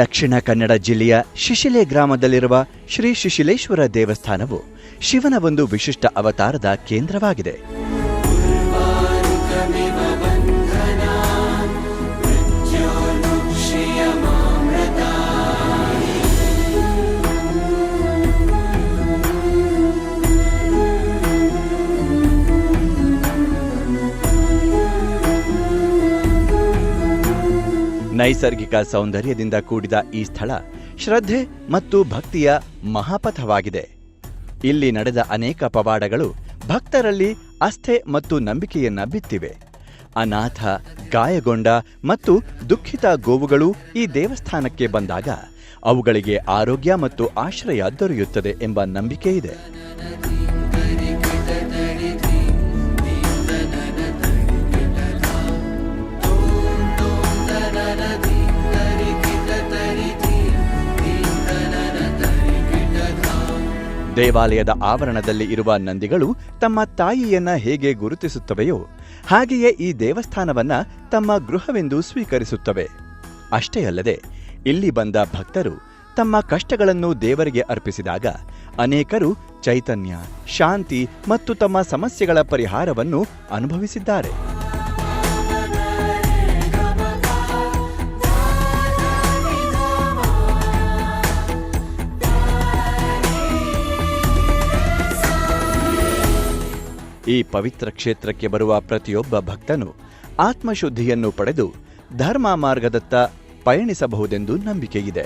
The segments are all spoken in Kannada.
ದಕ್ಷಿಣ ಕನ್ನಡ ಜಿಲ್ಲೆಯ ಶಿಶಿಲೆ ಗ್ರಾಮದಲ್ಲಿರುವ ಶ್ರೀ ಶಿಶಿಲೇಶ್ವರ ದೇವಸ್ಥಾನವು ಶಿವನ ಒಂದು ವಿಶಿಷ್ಟ ಅವತಾರದ ಕೇಂದ್ರವಾಗಿದೆ. ನೈಸರ್ಗಿಕ ಸೌಂದರ್ಯದಿಂದ ಕೂಡಿದ ಈ ಸ್ಥಳ ಶ್ರದ್ಧೆ ಮತ್ತು ಭಕ್ತಿಯ ಮಹಾಪಥವಾಗಿದೆ. ಇಲ್ಲಿ ನಡೆದ ಅನೇಕ ಪವಾಡಗಳು ಭಕ್ತರಲ್ಲಿ ಅಸ್ಥೆ ಮತ್ತು ನಂಬಿಕೆಯನ್ನ ಬಿತ್ತಿವೆ. ಅನಾಥ, ಗಾಯಗೊಂಡ ಮತ್ತು ದುಃಖಿತ ಗೋವುಗಳು ಈ ದೇವಸ್ಥಾನಕ್ಕೆ ಬಂದಾಗ ಅವುಗಳಿಗೆ ಆರೋಗ್ಯ ಮತ್ತು ಆಶ್ರಯ ದೊರೆಯುತ್ತದೆ ಎಂಬ ನಂಬಿಕೆ ಇದೆ. ದೇವಾಲಯದ ಆವರಣದಲ್ಲಿ ಇರುವ ನಂದಿಗಳು ತಮ್ಮ ತಾಯಿಯನ್ನ ಹೇಗೆ ಗುರುತಿಸುತ್ತವೆಯೋ ಹಾಗೆಯೇ ಈ ದೇವಸ್ಥಾನವನ್ನ ತಮ್ಮ ಗೃಹವೆಂದು ಸ್ವೀಕರಿಸುತ್ತವೆ. ಅಷ್ಟೇ ಅಲ್ಲದೆ, ಇಲ್ಲಿ ಬಂದ ಭಕ್ತರು ತಮ್ಮ ಕಷ್ಟಗಳನ್ನು ದೇವರಿಗೆ ಅರ್ಪಿಸಿದಾಗ ಅನೇಕರು ಚೈತನ್ಯ, ಶಾಂತಿ ಮತ್ತು ತಮ್ಮ ಸಮಸ್ಯೆಗಳ ಪರಿಹಾರವನ್ನು ಅನುಭವಿಸಿದ್ದಾರೆ. ಈ ಪವಿತ್ರ ಕ್ಷೇತ್ರಕ್ಕೆ ಬರುವ ಪ್ರತಿಯೊಬ್ಬ ಭಕ್ತನು ಆತ್ಮಶುದ್ಧಿಯನ್ನು ಪಡೆದು ಧರ್ಮ ಮಾರ್ಗದತ್ತ ಪಯಣಿಸಬಹುದೆಂದು ನಂಬಿಕೆಯಿದೆ.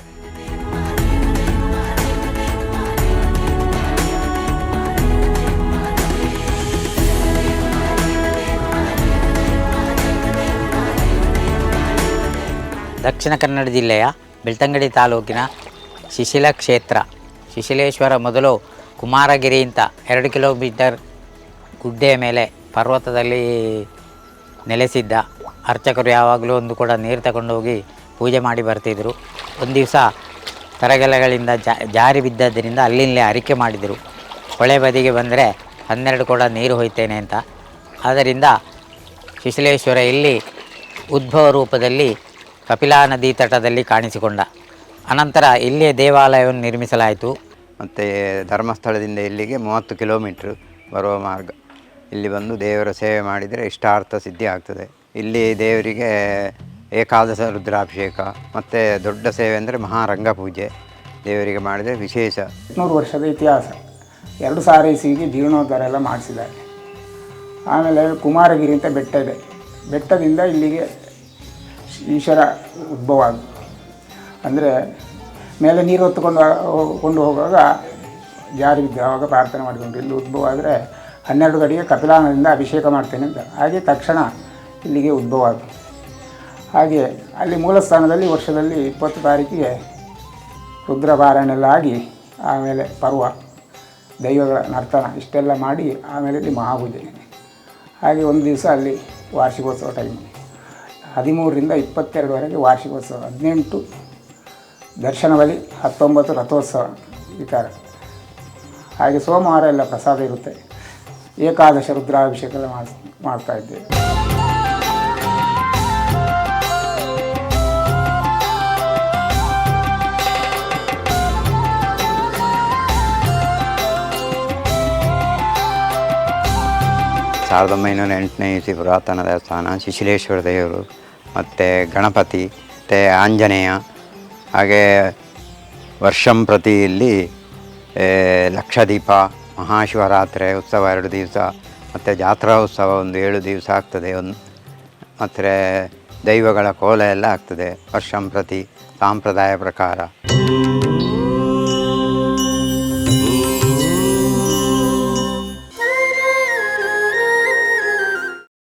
ದಕ್ಷಿಣ ಕನ್ನಡ ಜಿಲ್ಲೆಯ ಬೆಳ್ತಂಗಡಿ ತಾಲೂಕಿನ ಶಿಶಿಲ ಕ್ಷೇತ್ರ. ಶಿಶಿಲೇಶ್ವರ ಮೊದಲು ಕುಮಾರಗಿರಿಯಿಂದ ಎರಡು ಕಿಲೋಮೀಟರ್ ಗುಡ್ಡೆಯ ಮೇಲೆ ಪರ್ವತದಲ್ಲಿ ನೆಲೆಸಿದ್ದ ಅರ್ಚಕರು ಯಾವಾಗಲೂ ಒಂದು ಕೂಡ ನೀರು ತಗೊಂಡು ಹೋಗಿ ಪೂಜೆ ಮಾಡಿ ಬರ್ತಿದ್ದರು ಒಂದು ದಿವಸ ತರಗೆಲೆಗಳಿಂದ ಜಾರಿ ಬಿದ್ದದ್ದರಿಂದ ಅಲ್ಲಿಂದಲೇ ಅರಿಕೆ ಮಾಡಿದರು. ಹೊಳೆ ಬದಿಗೆ ಬಂದರೆ ಹನ್ನೆರಡು ಕೂಡ ನೀರು ಹೋಯ್ತೇನೆ ಅಂತ. ಆದ್ದರಿಂದ ಶಿಶಿಲೇಶ್ವರ ಇಲ್ಲಿ ಉದ್ಭವ ರೂಪದಲ್ಲಿ ಕಪಿಲಾ ನದಿ ತಟದಲ್ಲಿ ಕಾಣಿಸಿಕೊಂಡ. ಅನಂತರ ಇಲ್ಲಿಯೇ ದೇವಾಲಯವನ್ನು ನಿರ್ಮಿಸಲಾಯಿತು. ಮತ್ತು ಧರ್ಮಸ್ಥಳದಿಂದ ಇಲ್ಲಿಗೆ ಮೂವತ್ತು ಕಿಲೋಮೀಟ್ರ್ ಬರುವ ಮಾರ್ಗ. ಇಲ್ಲಿ ಬಂದು ದೇವರ ಸೇವೆ ಮಾಡಿದರೆ ಇಷ್ಟಾರ್ಥ ಸಿದ್ಧಿ ಆಗ್ತದೆ. ಇಲ್ಲಿ ದೇವರಿಗೆ ಏಕಾದಶ ರುದ್ರಾಭಿಷೇಕ, ಮತ್ತು ದೊಡ್ಡ ಸೇವೆ ಅಂದರೆ ಮಹಾರಂಗ ಪೂಜೆ ದೇವರಿಗೆ ಮಾಡಿದರೆ ವಿಶೇಷ. ನೂರು ವರ್ಷದ ಇತಿಹಾಸ. ಎರಡು ಸಾರಿ ಸಿಗಿ ಜೀರ್ಣೋದ್ಧಾರ ಎಲ್ಲ ಮಾಡಿಸಿದ್ದಾರೆ. ಆಮೇಲೆ ಕುಮಾರಗಿರಿ ಅಂತ ಬೆಟ್ಟ ಇದೆ. ಬೆಟ್ಟದಿಂದ ಇಲ್ಲಿಗೆ ಈಶ್ವರ ಉದ್ಭವ ಆಗುತ್ತೆ ಅಂದರೆ ಮೇಲೆ ನೀರು ಹೊತ್ತುಕೊಂಡು ಕೊಂಡು ಹೋಗುವಾಗ ಜಾರಿ ಬಿದ್ದ ಆವಾಗ ಪ್ರಾರ್ಥನೆ ಮಾಡಿಕೊಂಡು ಇಲ್ಲಿ ಉದ್ಭವ ಆದರೆ ಹನ್ನೆರಡು ಗಡಿಗೆ ಕಪಿಲಾನದಿಂದ ಅಭಿಷೇಕ ಮಾಡ್ತೇನೆ ಅಂತ. ಹಾಗೆ ತಕ್ಷಣ ಇಲ್ಲಿಗೆ ಉದ್ಭವ ಆಯಿತು. ಹಾಗೆ ಅಲ್ಲಿ ಮೂಲ ಸ್ಥಾನದಲ್ಲಿ ವರ್ಷದಲ್ಲಿ ಇಪ್ಪತ್ತು ತಾರೀಕಿಗೆ ರುದ್ರಪಾರಾಯಣೆಲ್ಲ ಆಗಿ ಆಮೇಲೆ ಪರ್ವ, ದೈವಗಳ ನರ್ತನ ಇಷ್ಟೆಲ್ಲ ಮಾಡಿ ಆಮೇಲೆ ಇಲ್ಲಿ ಮಹಾಪೂಜೆ. ಹಾಗೆ ಒಂದು ದಿವಸ ಅಲ್ಲಿ ವಾರ್ಷಿಕೋತ್ಸವ ಟೈಮ್ ಹದಿಮೂರರಿಂದ ಇಪ್ಪತ್ತೆರಡುವರೆಗೆ ವಾರ್ಷಿಕೋತ್ಸವ, ಹದಿನೆಂಟು ದರ್ಶನ ಬಲಿ, ಹತ್ತೊಂಬತ್ತು ರಥೋತ್ಸವ ಈ ಥರ ಹಾಗೆ ಸೋಮವಾರ ಎಲ್ಲ ಪ್ರಸಾದ ಇರುತ್ತೆ. ಏಕಾದಶ ರುದ್ರಾಭಿಷೇಕ ಮಾಡ್ತಾ ಇದ್ದೇವೆ ಸಾವಿರದ ಒಂಬೈನೂರ ಎಂಟನೇ ಇಸಿ ಪುರಾತನ ದೇವಸ್ಥಾನ ಶಿಶಿಲೇಶ್ವರ ದೇವರು, ಮತ್ತು ಗಣಪತಿ, ಮತ್ತು ಆಂಜನೇಯ, ಹಾಗೆ ವರ್ಷಂ ಪ್ರತಿ ಇಲ್ಲಿ ಲಕ್ಷದೀಪ ಮಹಾಶಿವರಾತ್ರಿ ಉತ್ಸವ ಎರಡು ದಿವಸ, ಮತ್ತು ಜಾತ್ರಾ ಉತ್ಸವ ಒಂದು ಏಳು ದಿವಸ ಆಗ್ತದೆ. ಒಂದು ಮತ್ತು ದೈವಗಳ ಕೋಲ ಎಲ್ಲ ಆಗ್ತದೆ ವರ್ಷಂಪ್ರತಿ ಸಾಂಪ್ರದಾಯ ಪ್ರಕಾರ.